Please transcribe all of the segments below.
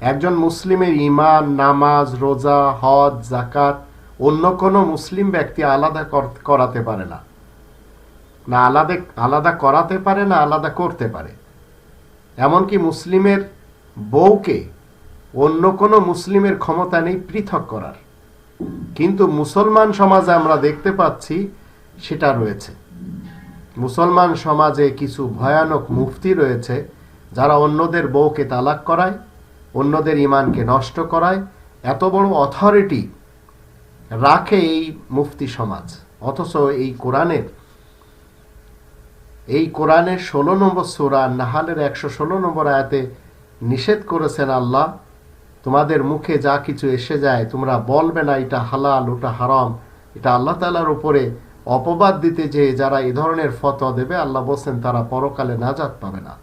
একজন মুসলিমের ইমান নামাজ, রোজা, হজ জাকাত অন্য কোনো মুসলিম ব্যক্তি আলাদা কর- করাতে পারে না। না আলাদা আলাদা করাতে পারে, না আলাদা করতে পারে। এমনকি মুসলিমের বউকে অন্য কোনো মুসলিমের ক্ষমতা নেই পৃথক করার। কিন্তু মুসলমান সমাজে আমরা দেখতে পাচ্ছি সেটা রয়েছে। মুসলমান সমাজে কিছু ভয়ানক মুফতি রয়েছে যারা অন্যদের বউকে তালাক করায় অন্যদের ইমানকে নষ্ট করায় এত বড় অথরিটি রাখে এই মুফতি সমাজ। অথচ এই কোরআনের এই কোরআনের ষোলো নম্বর সুরা নাহালের একশো ষোলো নম্বর আয়াতে নিষেধ করেছেন আল্লাহ, তোমাদের মুখে যা কিছু এসে যায়, তোমরা বলবে না এটা হালাল, ওটা হারাম। এটা আল্লাহ তালার উপরে অপবাদ দিতে যে যারা এই ধরনের ফতোয়া দেবে, আল্লাহ বলছেন তারা পরকালে নাজাত পাবে না।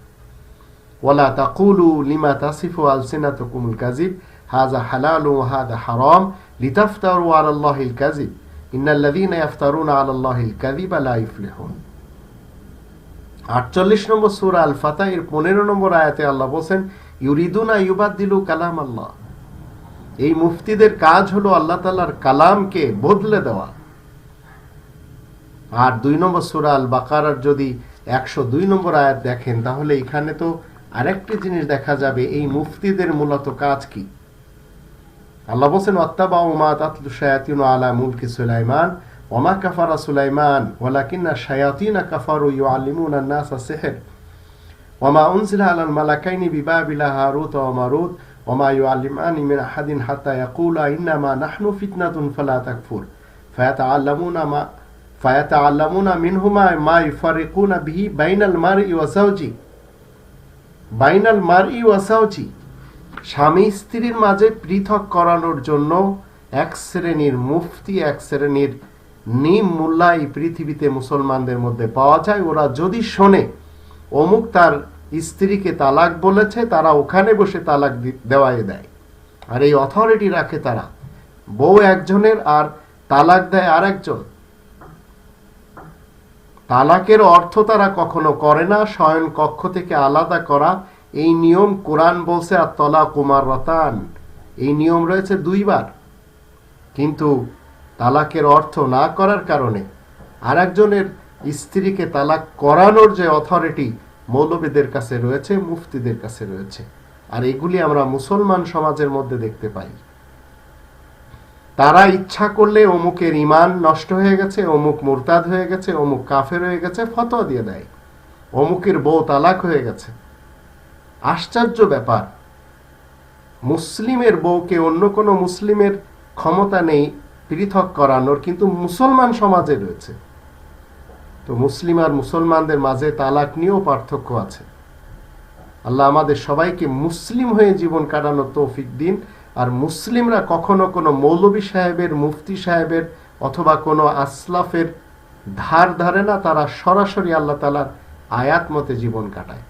আটচল্লিশ নম্বর সূরা আল ফাতাহ এর পনেরো নম্বর আয়াতে আল্লাহ বলছেন, ইউরিদুনা কালাম আল্লাহ এই মুফতিদের কাজ হলো আল্লাহ তাআলার কালামকে বদলে দেওয়া। আর দুই নম্বর সুরা আল বাকারার যদি একশো দুই নম্বর আয়াত দেখেন, তাহলে এখানে তো আরেকটি জিনিস দেখা যাবে, এই মুফতিদের মূলত কাজ কি? আল্লাহ বলছেন অত্তাবা উমা তাতলু শায়াতিন আলা মুলকি সুলাইমান ওমা কাফারা সুলাইমান, ওয়ালাকিন্না শায়াতিনা কাফারু ইউআল্লিমুনা নাসা সিহর ওমা উনজিলা আলাল মালাকাইনি বিবাবিলা হারুত ওয়া মারুত ওমা ইউআল্লিমানি মিন আহাদিন হাত্তা ইয়াকুলা, ইন্নামা নাহনু ফিতনাতুন ফালা তাকফুর, ফায়াতাআল্লামুনা মা, ফায়াতাআল্লামুনা মিনহুমা মা ইফারিকুনা বিহি বাইনাল মারই ওয়া যাওজি বাইনাল মারই ওয়া যাওজি স্বামী স্ত্রীর মাঝে পৃথক করানোর জন্য এক শ্রেণির মুফতি, এক শ্রেণির নিম মোল্লা এই পৃথিবীতে মুসলমানদের মধ্যে পাওয়া যায়। ওরা যদি শোনে, অমুক তার স্ত্রীকে তালাক বলেছে, তারা ওখানে বসে তালাক দেওয়াই দেয়। আর এই অথরিটি রাখে তারা। বউ একজনের আর তালাক দেয় আর একজন তালাকের অর্থ তারা কখনো করে না, শয়ন কক্ষ থেকে আলাদা করা। এই নিয়ম কোরআন বলছে আর তলা কুমার রতান এই নিয়ম রয়েছে দুইবার। কিন্তু তালাকের অর্থ না করার কারণে আর একজনের স্ত্রীকে তালাক করানোর যে অথরিটি মৌলবীদের কাছে রয়েছে, মুফতিদের কাছে রয়েছে। আর এগুলি আমরা মুসলমান সমাজের মধ্যে দেখতে পাই। তারা ইচ্ছা করলে অমুকের ইমান নষ্ট হয়ে গেছে, অমুক মুরতাদ হয়ে গেছে, অমুক কাফের হয়ে গেছে, ফতোয়া দিয়ে দেয়। অমুকের বউ তালাক হয়ে গেছে। আশ্চর্য ব্যাপার। মুসলিমের বউকে অন্য কোনো মুসলিমের ক্ষমতা নেই পৃথক করানোর, কিন্তু মুসলমান সমাজে রয়েছে। তো মুসলিম আর মুসলমানদের মাঝে তালাক নিয়েও পার্থক্য আছে। আল্লাহ আমাদের সবাইকে মুসলিম হয়ে জীবন কাটানোর তৌফিক দিন। আর মুসলিমরা কখনো কোনো মৌলবী সাহেবের, মুফতি সাহেবের অথবা কোনো আসলাফের ধার ধারে না, তারা সরাসরি আল্লাহ তালার আয়াত মতে জীবন কাটায়।